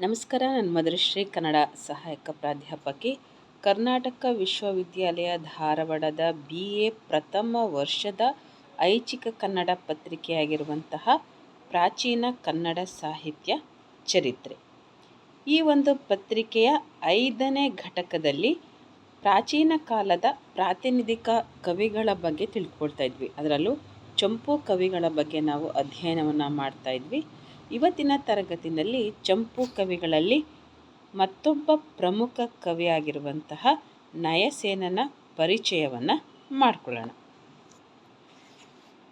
ನಮಸ್ಕಾರ, ನನ್ನ ಮಧುರಶ್ರೀ ಕನ್ನಡ ಸಹಾಯಕ ಪ್ರಾಧ್ಯಾಪಕಿ. ಕರ್ನಾಟಕ ವಿಶ್ವವಿದ್ಯಾಲಯ ಧಾರವಾಡದ ಬಿ ಎ ಪ್ರಥಮ ವರ್ಷದ ಐಚ್ಛಿಕ ಕನ್ನಡ ಪತ್ರಿಕೆಯಾಗಿರುವಂತಹ ಪ್ರಾಚೀನ ಕನ್ನಡ ಸಾಹಿತ್ಯ ಚರಿತ್ರೆ. ಈ ಒಂದು ಪತ್ರಿಕೆಯ ಐದನೇ ಘಟಕದಲ್ಲಿ ಪ್ರಾಚೀನ ಕಾಲದ ಪ್ರಾತಿನಿಧಿಕ ಕವಿಗಳ ಬಗ್ಗೆ ತಿಳ್ಕೊಳ್ತಾ ಇದ್ವಿ. ಅದರಲ್ಲೂ ಚಂಪು ಕವಿಗಳ ಬಗ್ಗೆ ನಾವು ಅಧ್ಯಯನವನ್ನು ಮಾಡ್ತಾ ಇದ್ವಿ. ಇವತ್ತಿನ ತರಗತಿನಲ್ಲಿ ಚಂಪು ಕವಿಗಳಲ್ಲಿ ಮತ್ತೊಬ್ಬ ಪ್ರಮುಖ ಕವಿಯಾಗಿರುವಂತಹ ನಯಸೇನನ ಪರಿಚಯವನ್ನು ಮಾಡಿಕೊಳ್ಳೋಣ.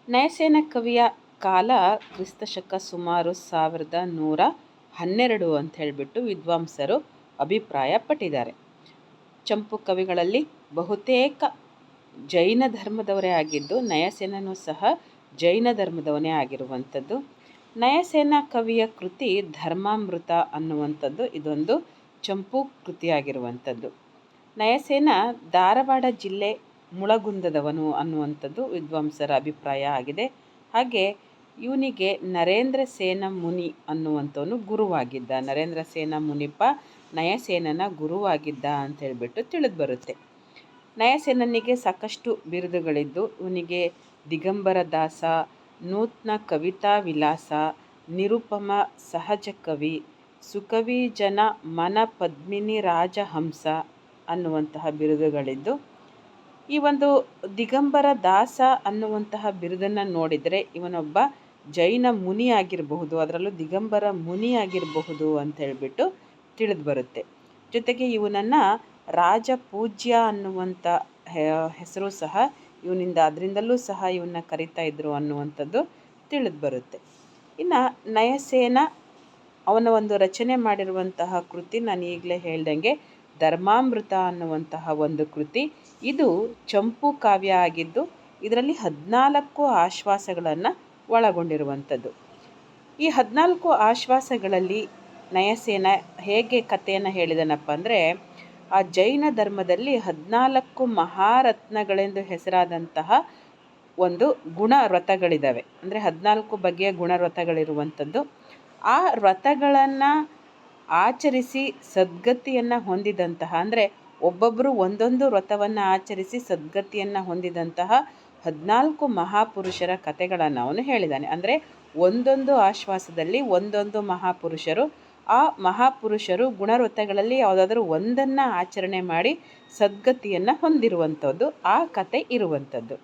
ನಯಸೇನ ಕವಿಯ ಕಾಲ ಕ್ರಿಸ್ತಶಕ ಸುಮಾರು ಸಾವಿರದ ನೂರ ಹನ್ನೆರಡು ಅಂತ ಹೇಳಿಬಿಟ್ಟು ವಿದ್ವಾಂಸರು ಅಭಿಪ್ರಾಯಪಟ್ಟಿದ್ದಾರೆ. ಚಂಪು ಕವಿಗಳಲ್ಲಿ ಬಹುತೇಕ ಜೈನ ಧರ್ಮದವರೇ ಆಗಿದ್ದು ನಯಸೇನನು ಸಹ ಜೈನ ಧರ್ಮದವನೇ ಆಗಿರುವಂಥದ್ದು. ನಯಸೇನ ಕವಿಯ ಕೃತಿ ಧರ್ಮಾಮೃತ ಅನ್ನುವಂಥದ್ದು ಇದೊಂದು ಚಂಪು ಕೃತಿಯಾಗಿರುವಂಥದ್ದು. ನಯಸೇನ ಧಾರವಾಡ ಜಿಲ್ಲೆ ಮುಳಗುಂದದವನು ಅನ್ನುವಂಥದ್ದು ವಿದ್ವಾಂಸರ ಅಭಿಪ್ರಾಯ ಆಗಿದೆ. ಹಾಗೆ ಇವನಿಗೆ ನರೇಂದ್ರ ಸೇನ ಮುನಿ ಅನ್ನುವಂಥವನು ಗುರುವಾಗಿದ್ದ. ನರೇಂದ್ರ ಸೇನ ಮುನಿಪ್ಪ ನಯಸೇನನ ಗುರುವಾಗಿದ್ದ ಅಂತ ಹೇಳಿಬಿಟ್ಟು ತಿಳಿದು ಬರುತ್ತೆ. ನಯಸೇನನಿಗೆ ಸಾಕಷ್ಟು ಬಿರುದುಗಳಿದ್ದು, ಇವನಿಗೆ ದಿಗಂಬರ ದಾಸ ನೂತ್ನ ಕವಿತಾ ವಿಲಾಸ ನಿರುಪಮ ಸಹಜ ಕವಿ ಸುಕವಿ ಜನ ಮನ ಪದ್ಮಿನಿ ರಾಜಹಂಸ ಅನ್ನುವಂತಹ ಬಿರುದುಗಳಿದ್ದು, ಈ ಒಂದು ದಿಗಂಬರ ದಾಸ ಅನ್ನುವಂತಹ ಬಿರುದನ್ನು ನೋಡಿದರೆ ಇವನೊಬ್ಬ ಜೈನ ಮುನಿ ಆಗಿರಬಹುದು ಅದರಲ್ಲೂ ದಿಗಂಬರ ಮುನಿ ಆಗಿರಬಹುದು ಅಂತ ಹೇಳಿಬಿಟ್ಟು ತಿಳಿದು ಬರುತ್ತೆ. ಜೊತೆಗೆ ಇವನನ್ನು ರಾಜ ಪೂಜ್ಯ ಅನ್ನುವಂಥ ಹೆಸರು ಸಹ ಇವನಿಂದ, ಅದರಿಂದಲೂ ಸಹ ಇವನ್ನ ಕರಿತಾ ಇದ್ರು ಅನ್ನುವಂಥದ್ದು ತಿಳಿದು ಬರುತ್ತೆ. ಇನ್ನು ನಯಸೇನ ಅವನ ಒಂದು ರಚನೆ ಮಾಡಿರುವಂತಹ ಕೃತಿ ನಾನು ಈಗಲೇ ಹೇಳ್ದಂಗೆ ಧರ್ಮಾಮೃತ ಅನ್ನುವಂತಹ ಒಂದು ಕೃತಿ. ಇದು ಚಂಪು ಕಾವ್ಯ ಆಗಿದ್ದು, ಇದರಲ್ಲಿ ಹದಿನಾಲ್ಕು ಆಶ್ವಾಸಗಳನ್ನು ಒಳಗೊಂಡಿರುವಂಥದ್ದು. ಈ ಹದಿನಾಲ್ಕು ಆಶ್ವಾಸಗಳಲ್ಲಿ ನಯಸೇನ ಹೇಗೆ ಕಥೆಯನ್ನು ಹೇಳಿದನಪ್ಪ ಅಂದರೆ ಆ ಜೈನ ಧರ್ಮದಲ್ಲಿ ಹದಿನಾಲ್ಕು ಮಹಾರತ್ನಗಳೆಂದು ಹೆಸರಾದಂತಹ ಒಂದು ಗುಣ ವ್ರತಗಳಿದ್ದಾವೆ ಅಂದರೆ ಹದಿನಾಲ್ಕು ಬಗೆಯ ಗುಣ ಗುಣವ್ರತಗಳಿರುವಂಥದ್ದು. ಆ ವ್ರತಗಳನ್ನು ಆಚರಿಸಿ ಸದ್ಗತಿಯನ್ನು ಹೊಂದಿದಂತಹ, ಅಂದರೆ ಒಬ್ಬೊಬ್ಬರು ಒಂದೊಂದು ವ್ರತವನ್ನು ಆಚರಿಸಿ ಸದ್ಗತಿಯನ್ನು ಹೊಂದಿದಂತಹ ಹದಿನಾಲ್ಕು ಮಹಾಪುರುಷರ ಕಥೆಗಳನ್ನು ಅವನು ಹೇಳಿದ್ದಾನೆ ಅಂದರೆ ಒಂದೊಂದು ಆಶ್ವಾಸದಲ್ಲಿ ಒಂದೊಂದು ಮಹಾಪುರುಷರು ಆ ಮಹಾಪುರುಷರು ಗುಣವೃತ್ತಗಳಲ್ಲಿ ಯಾವುದಾದ್ರೂ ಒಂದನ್ನು ಆಚರಣೆ ಮಾಡಿ ಸದ್ಗತಿಯನ್ನು ಹೊಂದಿರುವಂಥದ್ದು, ಆ ಕತೆ ಇರುವಂಥದ್ದು.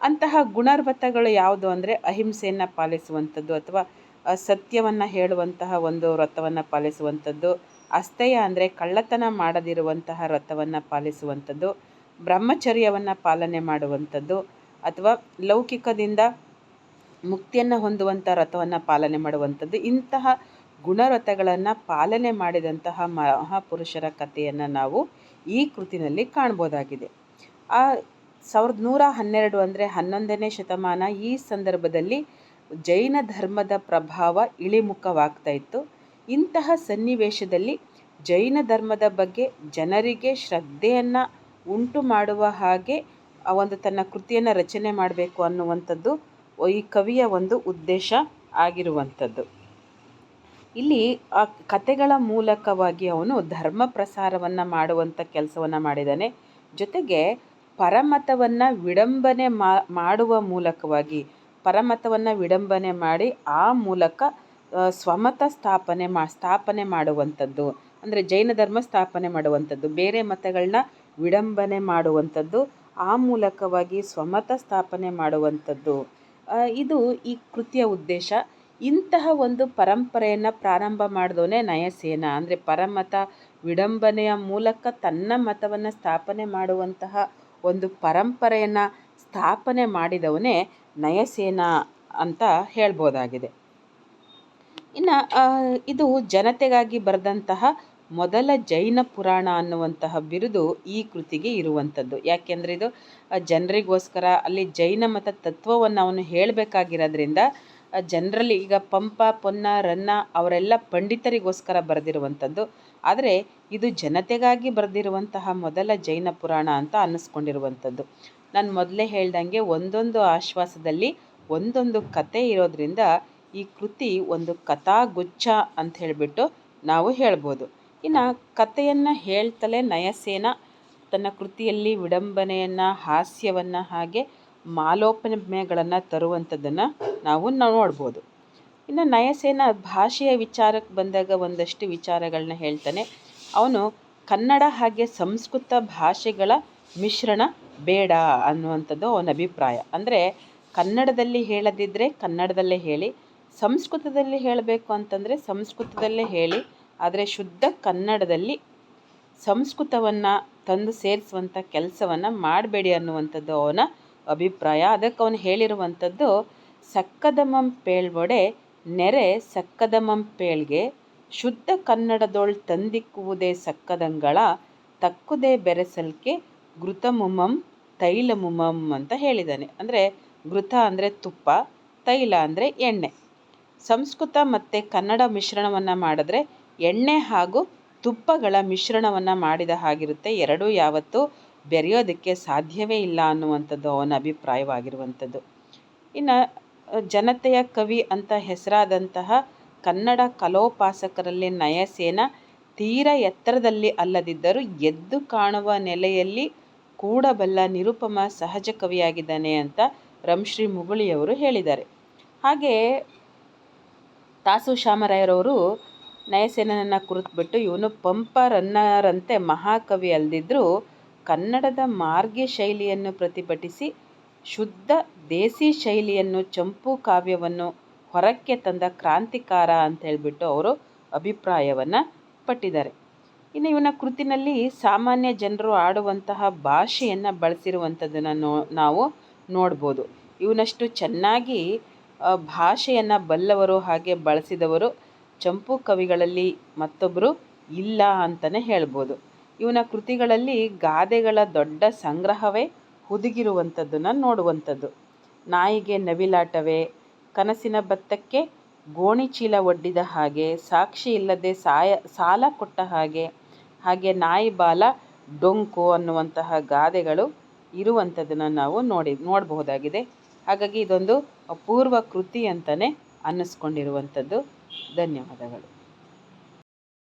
ಅಂತಹ ಗುಣರ್ವತಗಳು ಯಾವುದು ಅಂದರೆ ಅಹಿಂಸೆಯನ್ನು ಪಾಲಿಸುವಂಥದ್ದು ಅಥವಾ ಸತ್ಯವನ್ನು ಹೇಳುವಂತಹ ಒಂದು ವ್ರತವನ್ನು ಪಾಲಿಸುವಂಥದ್ದು, ಅಸ್ಥೆಯ ಅಂದರೆ ಕಳ್ಳತನ ಮಾಡದಿರುವಂತಹ ವ್ರತವನ್ನು ಪಾಲಿಸುವಂಥದ್ದು, ಬ್ರಹ್ಮಚರ್ಯವನ್ನು ಪಾಲನೆ ಮಾಡುವಂಥದ್ದು ಅಥವಾ ಲೌಕಿಕದಿಂದ ಮುಕ್ತಿಯನ್ನು ಹೊಂದುವಂಥ ವ್ರತವನ್ನು ಪಾಲನೆ ಮಾಡುವಂಥದ್ದು, ಇಂತಹ ಗುಣವ್ರತಗಳನ್ನು ಪಾಲನೆ ಮಾಡಿದಂತಹ ಮಹಾಪುರುಷರ ಕಥೆಯನ್ನು ನಾವು ಈ ಕೃತಿನಲ್ಲಿ ಕಾಣ್ಬೋದಾಗಿದೆ. ಆ ಸಾವಿರದ ನೂರ ಹನ್ನೆರಡು ಅಂದರೆ ಹನ್ನೊಂದನೇ ಶತಮಾನ ಈ ಸಂದರ್ಭದಲ್ಲಿ ಜೈನ ಧರ್ಮದ ಪ್ರಭಾವ ಇಳಿಮುಖವಾಗ್ತಾ ಇತ್ತು. ಇಂತಹ ಸನ್ನಿವೇಶದಲ್ಲಿ ಜೈನ ಧರ್ಮದ ಬಗ್ಗೆ ಜನರಿಗೆ ಶ್ರದ್ಧೆಯನ್ನು ಉಂಟು ಮಾಡುವ ಹಾಗೆ ಒಂದು ತನ್ನ ಕೃತಿಯನ್ನು ರಚನೆ ಮಾಡಬೇಕು ಅನ್ನುವಂಥದ್ದು ಈ ಕವಿಯ ಒಂದು ಉದ್ದೇಶ ಆಗಿರುವಂಥದ್ದು. ಇಲ್ಲಿ ಆ ಕತೆಗಳ ಮೂಲಕವಾಗಿ ಅವನು ಧರ್ಮ ಪ್ರಸಾರವನ್ನು ಮಾಡುವಂಥ ಕೆಲಸವನ್ನು ಮಾಡಿದ್ದಾನೆ ಜೊತೆಗೆ ಪರಮತವನ್ನು ವಿಡಂಬನೆ ಮಾಡುವ ಮೂಲಕವಾಗಿ, ಪರಮತವನ್ನು ವಿಡಂಬನೆ ಮಾಡಿ ಆ ಮೂಲಕ ಸ್ವಮತ ಸ್ಥಾಪನೆ ಮಾ, ಸ್ಥಾಪನೆ ಮಾಡುವಂಥದ್ದು ಅಂದರೆ ಜೈನ ಧರ್ಮ ಸ್ಥಾಪನೆ ಮಾಡುವಂಥದ್ದು ಬೇರೆ ಮತಗಳನ್ನ ವಿಡಂಬನೆ ಮಾಡುವಂಥದ್ದು ಆ ಮೂಲಕವಾಗಿ ಸ್ವಮತ ಸ್ಥಾಪನೆ ಮಾಡುವಂಥದ್ದು ಇದು ಈ ಕೃತಿಯ ಉದ್ದೇಶ. ಇಂತಹ ಒಂದು ಪರಂಪರೆಯನ್ನು ಪ್ರಾರಂಭ ಮಾಡಿದವನೇ ನಯಸೇನ. ಅಂದರೆ ಪರಮತ ವಿಡಂಬನೆಯ ಮೂಲಕ ತನ್ನ ಮತವನ್ನು ಸ್ಥಾಪನೆ ಮಾಡುವಂತಹ ಒಂದು ಪರಂಪರೆಯನ್ನು ಸ್ಥಾಪನೆ ಮಾಡಿದವನೇ ನಯಸೇನ ಅಂತ ಹೇಳ್ಬೋದಾಗಿದೆ. ಇನ್ನು ಇದು ಜನತೆಗಾಗಿ ಬರೆದಂತಹ ಮೊದಲ ಜೈನ ಪುರಾಣ ಅನ್ನುವಂತಹ ಬಿರುದು ಈ ಕೃತಿಗೆ ಇರುವಂಥದ್ದು. ಯಾಕೆಂದರೆ ಇದು ಜನರಿಗೋಸ್ಕರ ಅಲ್ಲಿ ಜೈನ ಮತ ತತ್ವವನ್ನು ಅವನು ಹೇಳಬೇಕಾಗಿರೋದ್ರಿಂದ ಜನರಲ್ಲಿ ಈಗ ಪಂಪ, ಪೊನ್ನ, ರನ್ನ ಅವರೆಲ್ಲ ಪಂಡಿತರಿಗೋಸ್ಕರ ಬರೆದಿರುವಂಥದ್ದು. ಆದರೆ ಇದು ಜನತೆಗಾಗಿ ಬರೆದಿರುವಂತಹ ಮೊದಲ ಜೈನ ಪುರಾಣ ಅಂತ ಅನ್ನಿಸ್ಕೊಂಡಿರುವಂಥದ್ದು. ನಾನು ಮೊದಲೇ ಹೇಳ್ದಂಗೆ ಒಂದೊಂದು ಆಶ್ವಾಸದಲ್ಲಿ ಒಂದೊಂದು ಕತೆ ಇರೋದ್ರಿಂದ ಈ ಕೃತಿ ಒಂದು ಕಥಾಗುಚ್ಛ ಅಂತ ಹೇಳಿಬಿಟ್ಟು ನಾವು ಹೇಳ್ಬೋದು. ಇನ್ನು ಕಥೆಯನ್ನು ಹೇಳ್ತಲೇ ನಯಸೇನ ತನ್ನ ಕೃತಿಯಲ್ಲಿ ವಿಡಂಬನೆಯನ್ನು, ಹಾಸ್ಯವನ್ನು ಹಾಗೆ ಮಾಲೋಪಮೆಗಳನ್ನು ತರುವಂಥದ್ದನ್ನು ನಾವು ನೋಡ್ಬೋದು. ಇನ್ನು ನಯಸೇನ ಭಾಷೆಯ ವಿಚಾರಕ್ಕೆ ಬಂದಾಗ ಒಂದಷ್ಟು ವಿಚಾರಗಳನ್ನ ಹೇಳ್ತಾನೆ. ಅವನು ಕನ್ನಡ ಹಾಗೆ ಸಂಸ್ಕೃತ ಭಾಷೆಗಳ ಮಿಶ್ರಣ ಬೇಡ ಅನ್ನುವಂಥದ್ದು ಅವನ ಅಭಿಪ್ರಾಯ. ಅಂದರೆ ಕನ್ನಡದಲ್ಲಿ ಹೇಳದಿದ್ದರೆ ಕನ್ನಡದಲ್ಲೇ ಹೇಳಿ, ಸಂಸ್ಕೃತದಲ್ಲಿ ಹೇಳಬೇಕು ಅಂತಂದರೆ ಸಂಸ್ಕೃತದಲ್ಲೇ ಹೇಳಿ, ಆದರೆ ಶುದ್ಧ ಕನ್ನಡದಲ್ಲಿ ಸಂಸ್ಕೃತವನ್ನು ತಂದು ಸೇರಿಸುವಂಥ ಕೆಲಸವನ್ನು ಮಾಡಬೇಡಿ ಅನ್ನುವಂಥದ್ದು ಅವನ ಅಭಿಪ್ರಾಯ. ಅದಕ್ಕೆ ಅವನು ಹೇಳಿರುವಂಥದ್ದು, ಸಕ್ಕದಮಂ ಪೇಳ್ವೊಡೆ ನೆರೆ ಸಕ್ಕದಮಂ ಪೇಳ್ಗೆ ಶುದ್ಧ ಕನ್ನಡದೊಳ್ ತಂದಿಕ್ಕುವುದೇ ಸಕ್ಕದಂಗಳ, ತಕ್ಕುದೇ ಬೆರೆಸಲ್ಕೆ ಘೃತಮುಮಂ, ತೈಲಮುಮಂ ಅಂತ ಹೇಳಿದ್ದಾನೆ ಅಂದರೆ ಘೃತ ಅಂದರೆ ತುಪ್ಪ, ತೈಲ ಅಂದರೆ ಎಣ್ಣೆ. ಸಂಸ್ಕೃತ ಮತ್ತು ಕನ್ನಡ ಮಿಶ್ರಣವನ್ನು ಮಾಡಿದ್ರೆ ಎಣ್ಣೆ ಹಾಗೂ ತುಪ್ಪಗಳ ಮಿಶ್ರಣವನ್ನು ಮಾಡಿದ ಹಾಗಿರುತ್ತೆ ಎರಡೂ ಯಾವತ್ತೂ. ಬೆರೆಯೋದಕ್ಕೆ ಸಾಧ್ಯವೇ ಇಲ್ಲ ಅನ್ನುವಂಥದ್ದು ಅವನ ಅಭಿಪ್ರಾಯವಾಗಿರುವಂಥದ್ದು. ಇನ್ನು ಜನತೆಯ ಕವಿ ಅಂತ ಹೆಸರಾದಂತಹ ಕನ್ನಡ ಕಲೋಪಾಸಕರಲ್ಲಿ ನಯಸೇನ ತೀರ ಎತ್ತರದಲ್ಲಿ ಅಲ್ಲದಿದ್ದರೂ ಎದ್ದು ಕಾಣುವ ನೆಲೆಯಲ್ಲಿ ಕೂಡಬಲ್ಲ ನಿರುಪಮ ಸಹಜ ಕವಿಯಾಗಿದ್ದಾನೆ ಅಂತ ರಂಶ್ರೀ ಮುಗುಳಿಯವರು ಹೇಳಿದ್ದಾರೆ. ಹಾಗೆ ತಾಸು ಶ್ಯಾಮರಾಯರವರು ನಯಸೇನನನ್ನು ಕುರಿತುಬಿಟ್ಟು, ಇವನು ಪಂಪ ರನ್ನರಂತೆ ಮಹಾಕವಿ ಅಲ್ಲದಿದ್ದರೂ ಕನ್ನಡದ ಮಾರ್ಗ ಶೈಲಿಯನ್ನು ಪ್ರತಿಭಟಿಸಿ, ಶುದ್ಧ ದೇಸಿ ಶೈಲಿಯನ್ನು, ಚಂಪು ಕಾವ್ಯವನ್ನು ಹೊರಕ್ಕೆ ತಂದ ಕ್ರಾಂತಿಕಾರ ಅಂತ ಹೇಳಿಬಿಟ್ಟು ಅವರು ಅಭಿಪ್ರಾಯವನ್ನು ಪಟ್ಟಿದ್ದಾರೆ. ಇನ್ನು ಇವನ ಕೃತಿನಲ್ಲಿ ಸಾಮಾನ್ಯ ಜನರು ಆಡುವಂತಹ ಭಾಷೆಯನ್ನು ಬಳಸಿರುವಂಥದ್ದನ್ನು ನೋ, ನಾವು ನೋಡ್ಬೋದು. ಇವನಷ್ಟು ಚೆನ್ನಾಗಿ ಭಾಷೆಯನ್ನು ಬಲ್ಲವರು ಹಾಗೆ ಬಳಸಿದವರು ಚಂಪು ಕವಿಗಳಲ್ಲಿ ಮತ್ತೊಬ್ಬರು ಇಲ್ಲ ಅಂತಲೇ ಹೇಳ್ಬೋದು. ಇವನ ಕೃತಿಗಳಲ್ಲಿ ಗಾದೆಗಳ ದೊಡ್ಡ ಸಂಗ್ರಹವೇ ಹುದುಗಿರುವಂಥದ್ದನ್ನು ನೋಡುವಂಥದ್ದು. ನಾಯಿಗೆ ನವಿಲಾಟವೇ, ಕನಸಿನ ಭತ್ತಕ್ಕೆ ಗೋಣಿಚೀಲ ಒಡ್ಡಿದ ಹಾಗೆ, ಸಾಕ್ಷಿ ಇಲ್ಲದೆ ಸಾಯ, ಸಾಲ ಕೊಟ್ಟ ಹಾಗೆ ಹಾಗೆ ನಾಯಿ ಬಾಲ ಡೊಂಕು ಅನ್ನುವಂತಹ ಗಾದೆಗಳು ಇರುವಂಥದ್ದನ್ನು ನಾವು ನೋಡಿ, ನೋಡಬಹುದಾಗಿದೆ. ಹಾಗಾಗಿ ಇದೊಂದು ಅಪೂರ್ವ ಕೃತಿ ಅಂತಲೇ ಅನ್ನಿಸ್ಕೊಂಡಿರುವಂಥದ್ದು. ಧನ್ಯವಾದಗಳು.